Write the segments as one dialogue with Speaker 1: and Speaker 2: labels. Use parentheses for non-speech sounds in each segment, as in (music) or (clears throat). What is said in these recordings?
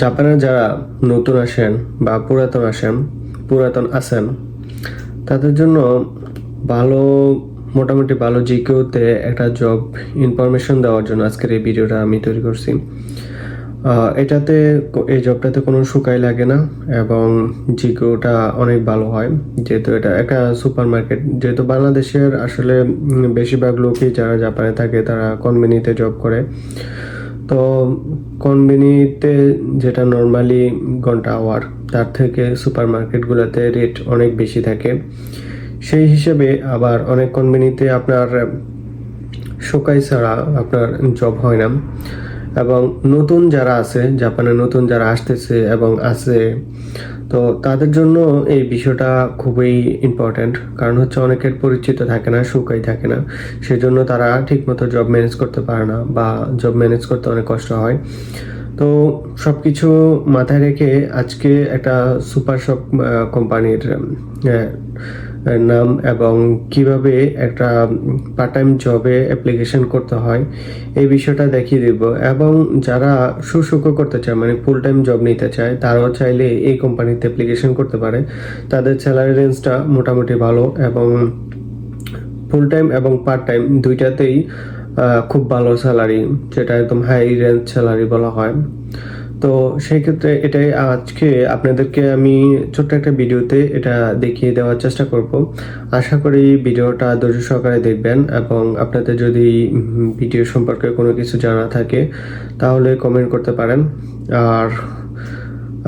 Speaker 1: জাপানে যারা নতুন আসেন বা পুরাতন আসেন পুরাতন আসেন তাদের জন্য ভালো, মোটামুটি ভালো জিকেওতে একটা জব ইনফরমেশন দেওয়ার জন্য আজকের এই ভিডিওটা আমি তৈরি করছি। এটাতে এই জবটাতে কোনো শুকাই লাগে না এবং জিকেওটা অনেক ভালো হয়। যেহেতু এটা একটা সুপার মার্কেট যেহেতু বাংলাদেশের আসলে বেশিরভাগ লোকই যারা জাপানে থাকে, তারা কনভেনিতে জব করে। তো কনভেনিতে যেটা নর্মালি ঘণ্টা আওয়ার তার থেকে সুপার মার্কেটগুলোতে রেট অনেক বেশি থাকে। সেই হিসেবে আবার অনেক কনভেনিতে আপনার, শোকাই ছাড়া আপনার জব হয় না। এবং নতুন যারা আছে জাপানে নতুন যারা আসতেছে এবং আছে তো তাদের জন্য এই বিষয়টা খুবই ইম্পর্ট্যান্ট কারণ হচ্ছে অনেকের পরিচিত থাকে না, সুখাই থাকে না। সেজন্য তারা ঠিকমতো জব ম্যানেজ করতে পারে না বা জব ম্যানেজ করতে অনেক কষ্ট হয়। তো সব কিছু মাথায় রেখে আজকে একটা সুপার শপ কোম্পানির নাম এবং কীভাবে একটা পার্ট টাইম জবে অ্যাপ্লিকেশন করতে হয়, এই বিষয়টা দেখিয়ে দেব। এবং যারা সুসুখ করতে চায় মানে ফুল টাইম জব নিতে চায়, তারাও চাইলে এই কোম্পানিতে অ্যাপ্লিকেশন করতে পারে। তাদের স্যালারি রেঞ্জটা মোটামুটি ভালো এবং ফুল টাইম এবং পার্ট টাইম দুইটাতেই খুব ভালো স্যালারি যেটা একদম হাই রেঞ্জ স্যালারি বলা হয়। তো সেই ক্ষেত্রে এটাই আজকে আপনাদেরকে আমি ছোট্ট একটা ভিডিওতে এটা দেখিয়ে দেওয়ার চেষ্টা করব। আশা করি ভিডিওটা ধৈর্য সহকারে দেখবেন এবং আপনাদের যদি ভিডিও সম্পর্কে কোনো কিছু জানা থাকে তাহলে কমেন্ট করতে পারেন। আর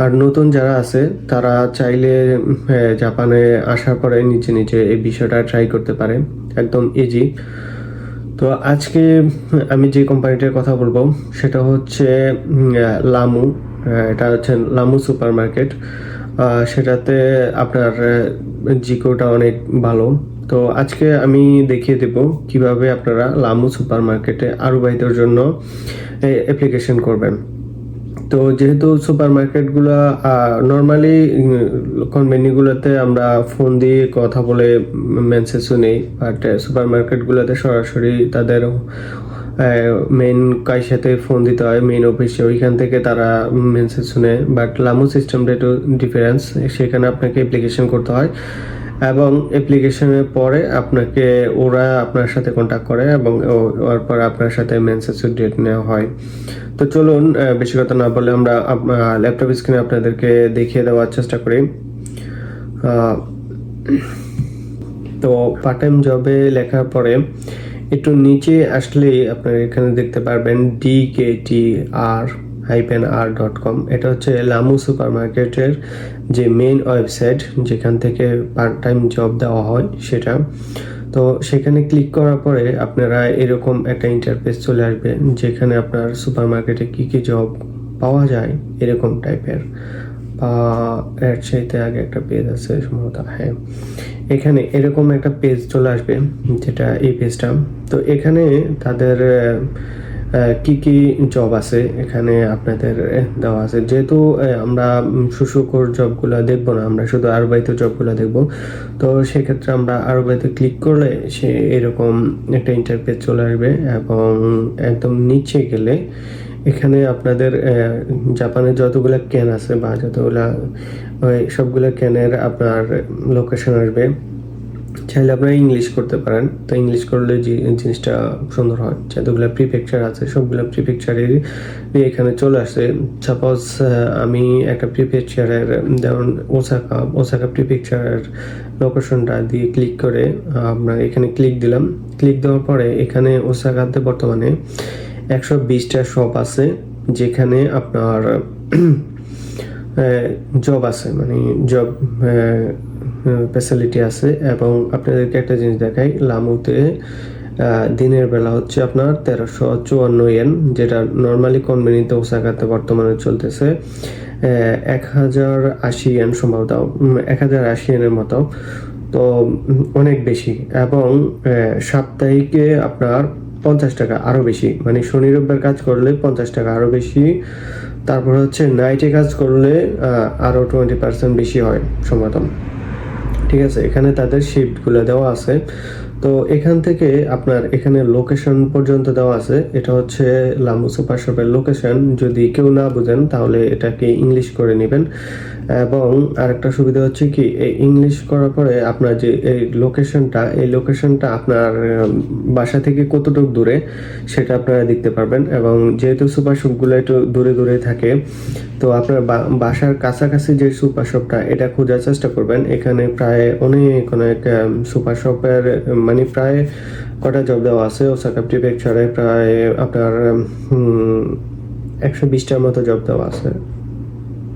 Speaker 1: আর নতুন যারা আছে তারা চাইলে হ্যাঁ, জাপানে আসার পরে নিচে নিচে এই বিষয়টা ট্রাই করতে পারে একদম ইজি তো আজকে আমি যে কোম্পানিটার কথা বলব, সেটা হচ্ছে লামু। এটা হচ্ছে লামু সুপার মার্কেট সেটাতে আপনার জিকোটা অনেক ভালো। তো আজকে আমি দেখিয়ে দেব কীভাবে আপনারা লামু সুপার মার্কেটে আরুবাহিতের জন্য অ্যাপ্লিকেশন করবেন। তো যেহেতু সুপার মার্কেটগুলো নর্মালি কনভেনিগুলোতে আমরা ফোন দিয়ে কথা বলে মেসেজও নেই বাট সুপার মার্কেটগুলোতে সরাসরি তাদের মেন কার সাথে ফোন দিতে হয় মেন অফিসে ওইখান থেকে তারা মেসেজ শুনে বাট লামু সিস্টেমটা একটু ডিফারেন্স সেখানে আপনাকে অ্যাপ্লিকেশন করতে হয়। এবং অ্যাপ্লিকেশনের পরে আপনাকে ওরা আপনার সাথে কন্ট্যাক্ট করে এবং ওর পর আপনার সাথে মেনসেসের ডেট নেওয়া হয়। তো চলুন বেশি কথা না বলে আমরা ল্যাপটপ স্ক্রিনে আপনাদেরকে দেখিয়ে দেওয়ার চেষ্টা করি। তো পার্ট টাইম জবে লেখার পরে একটু নিচে আসলেই আপনারা এখানে দেখতে পারবেন D K T R hyphen R dot com এটা হচ্ছে লামু সুপার মার্কেটের যে মেইন ওয়েবসাইট যেখান থেকে পার্ট টাইম জব দেওয়া হয় সেটা। তো সেখানে ক্লিক করার পরে আপনারা এরকম একটা ইন্টারফেস চলে আসবে, যেখানে আপনার সুপার মার্কেটে কী কী জব পাওয়া যায়, এরকম টাইপের বা আগে একটা পেজ আছে সম্ভবত হ্যাঁ। এখানে এরকম একটা পেজ চলে আসবে, যেটা এই পেজটা তো এখানে তাদের কি কি জব আছে এখানে আপনাদের দেওয়া আছে? যেহেতু আমরা উম, সুসুকর জবগুলো দেখব না আমরা শুধু আরবাইতে জবগুলো দেখব। তো সেক্ষেত্রে আমরা আরবাইতে ক্লিক করলে সে এরকম একটা ইন্টারপেজ চলে আসবে এবং একদম নিচে গেলে এখানে আপনাদের জাপানের যতগুলো ক্যান আছে বা যতগুলা ওই সবগুলো ক্যানের আপনার লোকেশন আসবে। চাইলে আপনারা ইংলিশ করতে পারেন। তো ইংলিশ করলে যে জিনিসটা সুন্দর হয় যতগুলো প্রিপিকচার আছে, সবগুলো প্রিপিকচারের এখানে চলে আসে। সাপোজ আমি একটা প্রিপিকচারের যেমন ওসাকা ওসাকা প্রিপিকচারের লোকেশনটা দিয়ে ক্লিক করে আপনার এখানে ক্লিক দিলাম। ক্লিক দেওয়ার পরে এখানে ওসাকাতে বর্তমানে একশো বিশটা শপ আছে, যেখানে আপনার (clears throat) জব আছে। মানে জব ফ্যাসিলিটি আছে এবং আপনাদেরকে একটা জিনিস দেখাই, লামুতে দিনের বেলা হচ্ছে আপনার তেরোশো চুয়ান্ন ইয়েন যেটা নর্মালি কনভেনিতে ওসাকাতে বর্তমানে চলতেছে এক হাজার আশি ইয়েন সম্ভবত এক হাজার আশি ইয়েনের মতো, তো অনেক বেশি এবং সাপ্তাহিকে আপনার পঞ্চাশ টাকা আরও বেশি মানে শনি রোববার কাজ করলে পঞ্চাশ টাকা আরও বেশি, তারপর হচ্ছে নাইটে কাজ করলে আরও টোয়েন্টি পার্সেন্ট বেশি হয় সম্ভবত। ঠিক আছে এখানে তাদের শিফটগুলো দেওয়া আছে। তো এখান থেকে আপনার এখানে লোকেশন পর্যন্ত দেওয়া আছে। এটা হচ্ছে লাম্বু সুপার শপের লোকেশন যদি কেউ না বুঝেন, তাহলে এটাকে ইংলিশ করে নেবেন। এবং আরেকটা সুবিধা হচ্ছে কি, এই ইংলিশ করার পরে আপনার যে এই লোকেশনটা এই লোকেশনটা আপনার বাসা থেকে কতটুকু দূরে, সেটা আপনারা দেখতে পারবেন। এবং যেহেতু সুপার শপগুলো একটু দূরে দূরে থাকে, তো আপনার বাসার কাছাকাছি যে সুপার শপটা এটা খোঁজার চেষ্টা করবেন। এখানে প্রায় অনেক অনেক সুপার শপের মানে প্রায় কটা জব দেওয়া আছে। ওসাকা প্রিফেকচারে প্রায় আপনার একশো বিশটার মতো জব দেওয়া আছে।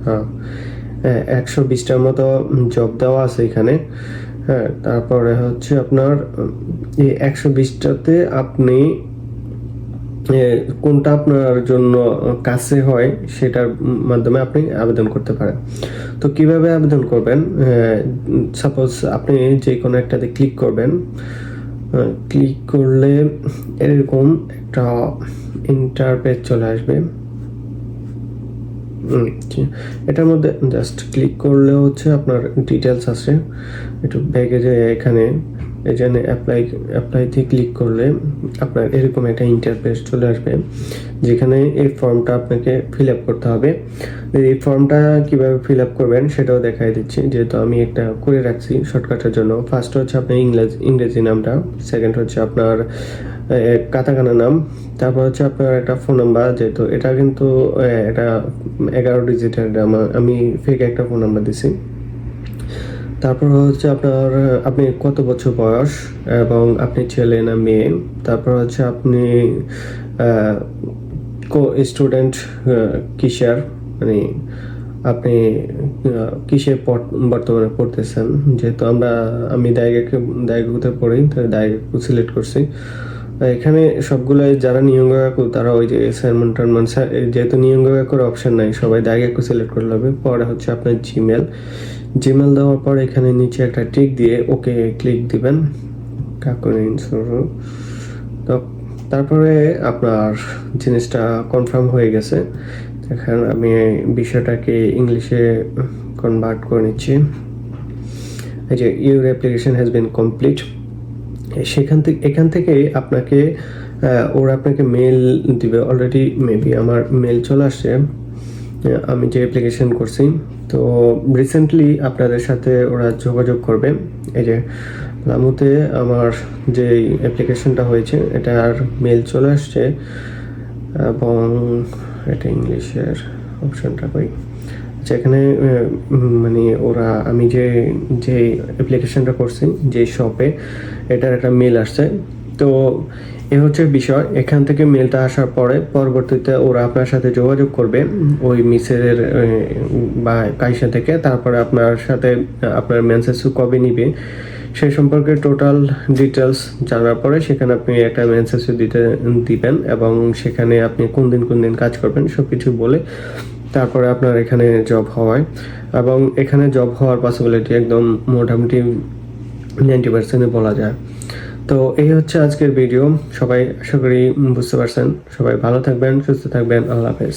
Speaker 1: হ্যাঁ একশো বিশটার মতো জব দেওয়া আছে এখানে। হ্যাঁ তারপরে হচ্ছে আপনার এই একশো বিশটাতে আপনি কোনটা আপনার জন্য কাছে হয়, সেটার মাধ্যমে আপনি আবেদন করতে পারেন। তো কীভাবে আবেদন করবেন? সাপোজ আপনি যে কোনো একটাতে ক্লিক করবেন। ক্লিক করলে এরকম একটা ইন্টারপেজ চলে আসবে। এটার মধ্যে জাস্ট ক্লিক করলে হচ্ছে আপনার ডিটেলস আছে একটু ব্যাগে যে এখানে। এখানে অ্যাপ্লাই অ্যাপ্লাইতে ক্লিক করলে আপনার এরকম একটা ইন্টারফেস চলে আসবে, যেখানে এই ফর্মটা আপনাকে ফিল আপ করতে হবে। এই ফর্মটা কীভাবে ফিল আপ করবেন সেটাও দেখাই দিচ্ছি, যেহেতু আমি একটা করে রাখছি শর্টকাটের জন্য। ফার্স্ট হচ্ছে আপনার ইংরেজি ইংরেজি নামটা সেকেন্ড হচ্ছে আপনার কাতাকানা নাম, তারপর হচ্ছে আপনার একটা ফোন নাম্বার যেহেতু এটা কিন্তু এটা এগারো ডিজিটের আমি ফেক একটা ফোন নাম্বার দিছি। তারপর হচ্ছে আপনার, আপনি কত বছর বয়স এবং আপনি ছেলে না মেয়ে? তারপর হচ্ছে আপনি স্টুডেন্ট কিসের? মানে আপনি কিসে বর্তমানে পড়তেছেন? যেহেতু আমরা, আমি দায়গাকে দায়গাকুতে পড়ি, তাই দায়গাকু সিলেক্ট করছি। এখানে সবগুলাই যারা নিয়ঙ্গাকু তারা ওই যে স্যারমন টারমন যেহেতু নিয়ঙ্গাকুর অপশন নাই, সবাই দায়গাকু সিলেক্ট করলে হবে পরে হচ্ছে আপনার জিমেল জিমেল দেওয়ার পর এখানে নিচে একটা টিক দিয়ে ওকে ক্লিক দিবেন। কাকুনি শুরু তো তারপরে আপনার জিনিসটা কনফার্ম হয়ে গেছে। এখন আমি বিষয়টাকে ইংলিশে কনভার্ট করে নিচ্ছি। এই যে your application has been complete সেখান থেকে, এখান থেকে আপনাকে ওরা আপনাকে মেল দিবে। অলরেডি মেবি আমার মেল চলে আসছে। আমি যে অ্যাপ্লিকেশন করছি, তো রিসেন্টলি আপনাদের সাথে ওরা যোগাযোগ করবে। এই যে লামুতে আমার যে অ্যাপ্লিকেশনটা হয়েছে এটার মেল চলে আসছে, এবং এটা ইংলিশের অপশনটা কই? আচ্ছা এখানে মানে ওরা, আমি যে যে অ্যাপ্লিকেশনটা করছি, যে শপে এটার একটা মেল আসছে। তো এ হচ্ছে বিষয়। এখান থেকে মেলটা আসার পরে পরবর্তীতে ওরা আপনার সাথে যোগাযোগ করবে, ওই মিসের বা কাইসা থেকে। তারপরে আপনার সাথে, আপনার মেন্সেস কবে নিবে, সে সম্পর্কে টোটাল ডিটেলস জানার পরে সেখানে আপনি একটা মেন্সেস দিতে, দিবেন এবং সেখানে আপনি কোন দিন কোন দিন কাজ করবেন সব কিছু বলে তারপরে আপনার এখানে জব হওয়ায়। এবং এখানে জব হওয়ার পসিবিলিটি একদম মোটামুটি নাইনটি পার্সেন্টে বলা যায়। তো এই হচ্ছে আজকের ভিডিও সবাই আশা করি বুঝতে পারছেন। সবাই ভালো থাকবেন, সুস্থ থাকবেন। আল্লাহ হাফেজ।